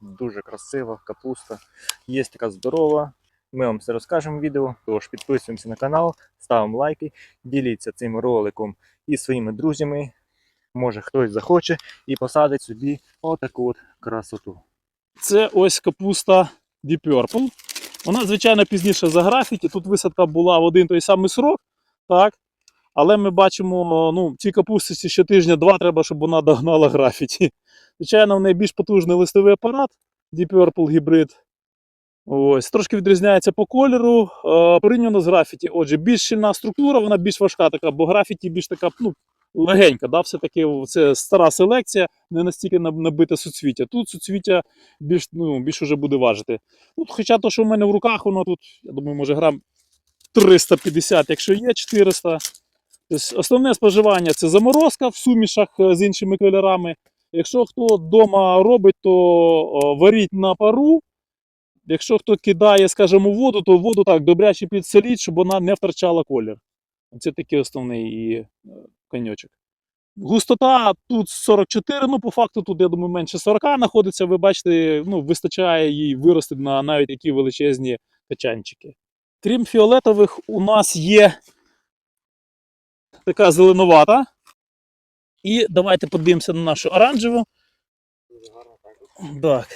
дуже красива капуста. Є така здорова. Ми вам все розкажемо в відео. Тож підписуємося на канал, ставимо лайки, діліться цим роликом із своїми друзями. Може хтось захоче і посадить собі отаку от красоту. Це ось капуста Deep Purple. Вона, звичайно, пізніше за графіті. Тут висадка була в один той самий срок, так? Але ми бачимо, ну, цій капусті ще тижня-два треба, щоб вона догнала графіті. Звичайно, в неї більш потужний листовий апарат, Deep Purple гібрид. Ось, трошки відрізняється по кольору. Порівняно з графіті. Отже, більш щільна структура, вона більш важка така, бо графіті більш така, ну, легенька. Да? Все-таки це стара селекція, не настільки наб- набите суцвіття. Тут суцвіття більш, ну, більш уже буде важити. Ну, хоча то, що в мене в руках, воно тут, я думаю, може грам 350, якщо є 400. Тобто основне споживання це заморозка в сумішах е, з іншими кольорами. Якщо хто вдома робить, то варіть на пару. Якщо хто кидає, скажімо, воду, то воду так добряче підсоліть, щоб вона не втрачала колір. Це такий основний е, коньочок. Густота тут 44, ну по факту тут, я думаю, менше 40 знаходиться. Ви бачите, ну, вистачає їй вирости на навіть такі величезні качанчики. Крім фіолетових, у нас є така зеленувата. І давайте подивимося на нашу оранжеву. Так.